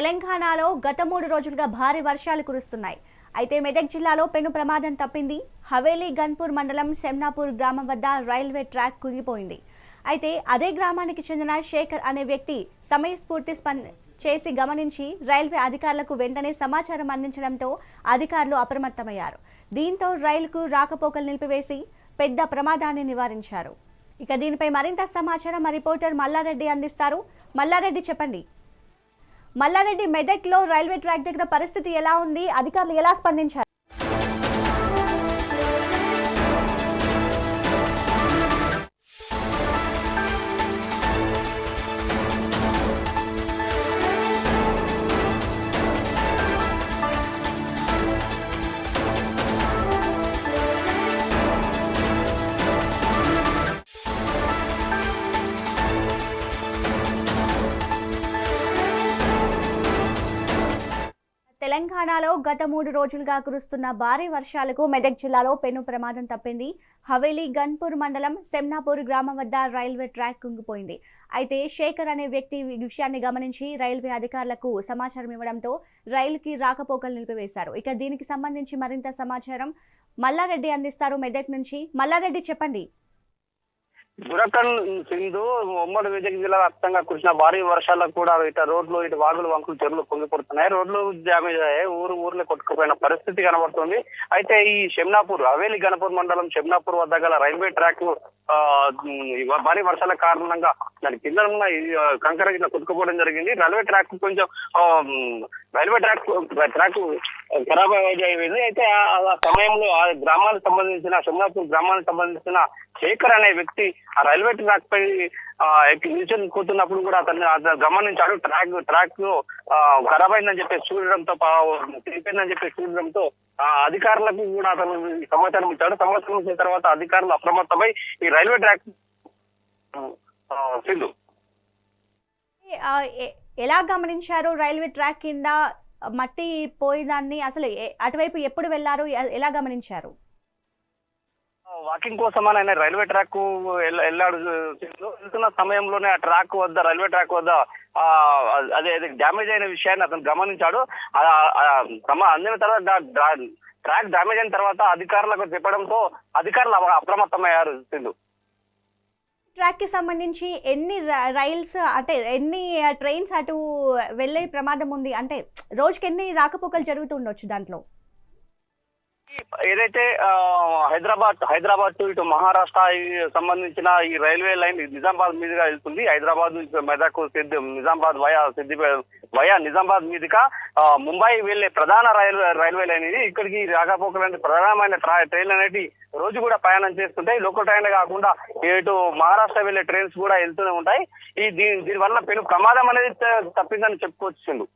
తెలంగాణలో గత మూడు రోజులుగా భారీ వర్షాలు కురుస్తున్నాయి. అయితే మెదక్ జిల్లాలో పెను ప్రమాదం తప్పింది. హవేలీ గన్పూర్ మండలం సెమ్నాపూర్ గ్రామం వద్ద రైల్వే ట్రాక్ కుంగిపోయింది అయితే అదే గ్రామానికి చెందిన శేఖర్ అనే వ్యక్తి సమయస్ఫూర్తి స్పంద చేసి గమనించి రైల్వే అధికారులకు వెంటనే సమాచారం అందించడంతో అధికారులు అప్రమత్తమయ్యారు. దీంతో రైలుకు రాకపోకలు నిలిపివేసి పెద్ద ప్రమాదాన్ని నివారించారు. ఇక దీనిపై మరింత సమాచారం మా రిపోర్టర్ మల్లారెడ్డి అందిస్తారు. మల్లారెడ్డి చెప్పండి. మల్లారెడ్డి మెదక్లో రైల్వే ట్రాక్ దగ్గర పరిస్థితి ఎలా ఉంది? అధికారులు ఎలా స్పందించారు? తెలంగాణలో గత మూడు రోజులుగా కురుస్తున్న భారీ వర్షాలకు మెదక్ జిల్లాలో పెను ప్రమాదం తప్పింది. హవేలీ గన్పూర్ మండలం సెమ్నాపూర్ గ్రామం వద్ద రైల్వే ట్రాక్ కుంగిపోయింది. అయితే శేఖర్ అనే వ్యక్తి ఈ విషయాన్ని గమనించి రైల్వే అధికారులకు సమాచారం ఇవ్వడంతో రైలుకి రాకపోకలు నిలిపివేశారు. ఇక దీనికి సంబంధించి మరింత సమాచారం మల్లారెడ్డి అందిస్తారు మెదక్ నుంచి. మల్లారెడ్డి చెప్పండి. బురకన్ సింధు ఉమ్మడి విజయ జిల్లా వ్యాప్తంగా కురిసిన భారీ వర్షాలకు కూడా ఇటు రోడ్లు ఇటు వాగులు వంకులు చెరువులు పొంగిపడుతున్నాయి. రోడ్లు డ్యామేజ్ అయ్యాయి. ఊరు ఊర్లో కొట్టుకుపోయిన పరిస్థితి కనబడుతుంది. అయితే ఈ షెమ్నాపూర్ హవేలి గణపూర్ మండలం షెమ్నాపూర్ వద్ద గల రైల్వే ట్రాక్ భారీ వర్షాల కారణంగా దాని కింద ఉన్న కంకర కింద కొట్టుకుపోవడం జరిగింది. రైల్వే ట్రాక్ కొంచెం రైల్వే ట్రాక్ ట్రాక్ ఖరాబ్ అయిపోయింది అయితే ఆ సమయంలో ఆ గ్రామానికి సంబంధించిన షమ్నాపూర్ గ్రామానికి సంబంధించిన శేఖర్ అనే వ్యక్తి ఆ రైల్వే ట్రాక్ పై నిల్చొని కూతున్నప్పుడు కూడా అతన్ని అతను గమనించాడు. ట్రాక్ ట్రాక్ ఖరాబ్ అయిందని చెప్పి చూడడంతో తిరిగిపోయిందని చెప్పి చూడడంతో ఆ అధికారులకు కూడా అతను సమాచారం ఇచ్చాడు. సమాచారం ఇచ్చిన తర్వాత అధికారులు అప్రమత్తమై ఈ రైల్వే ట్రాక్ సింధు. ఎలా గమనించారు రైల్వే ట్రాక్ కింద మట్టి పోయేదాన్ని అసలు అటువైపు ఎప్పుడు వెళ్ళారు? ఎలా గమనించారు? వాకింగ్ కోసం అని ఆయన రైల్వే ట్రాక్ వెళ్ళాడు సింధు. వెళ్తున్న సమయంలోనే ఆ ట్రాక్ వద్ద రైల్వే ట్రాక్ వద్ద అదే డ్యామేజ్ అయిన విషయాన్ని అతను గమనించాడు. తమ అందిన తర్వాత ట్రాక్ డ్యామేజ్ అయిన తర్వాత అధికారులకు చెప్పడంతో అధికారులు అప్రమత్తమయ్యారు సింధు ట్రాక్కి సంబంధించి ఎన్ని రైల్స్ అంటే ఎన్ని ట్రైన్స్ అటు వెళ్ళే ప్రమాదం ఉంది అంటే రోజుకి ఎన్ని రాకపోకలు జరుగుతుండొచ్చు దాంట్లో? ఏదైతే హైదరాబాద్ హైదరాబాద్ టు ఇటు మహారాష్ట్ర సంబంధించిన ఈ రైల్వే లైన్ నిజామాబాద్ మీదుగా వెళ్తుంది. హైదరాబాద్ నుంచి మెదక్ సిద్ధి నిజామాబాద్ వయా సిద్ధి వయా నిజామాబాద్ మీదుగా ముంబై వెళ్ళే ప్రధాన రైల్వే రైల్వే లైన్ ఇది. ఇక్కడికి రాకపోకలంటే ప్రధానమైన ట్రా- ట్రైన్లు అనేవి రోజు కూడా ప్రయాణం చేస్తుంటాయి. లోకల్ ట్రైన్ కాకుండా ఇటు మహారాష్ట్ర వెళ్ళే ట్రైన్స్ కూడా వెళ్తూనే ఉంటాయి. ఈ దీని దీనివల్ల పెను ప్రమాదం అనేది తప్పిందని చెప్పుకోవచ్చు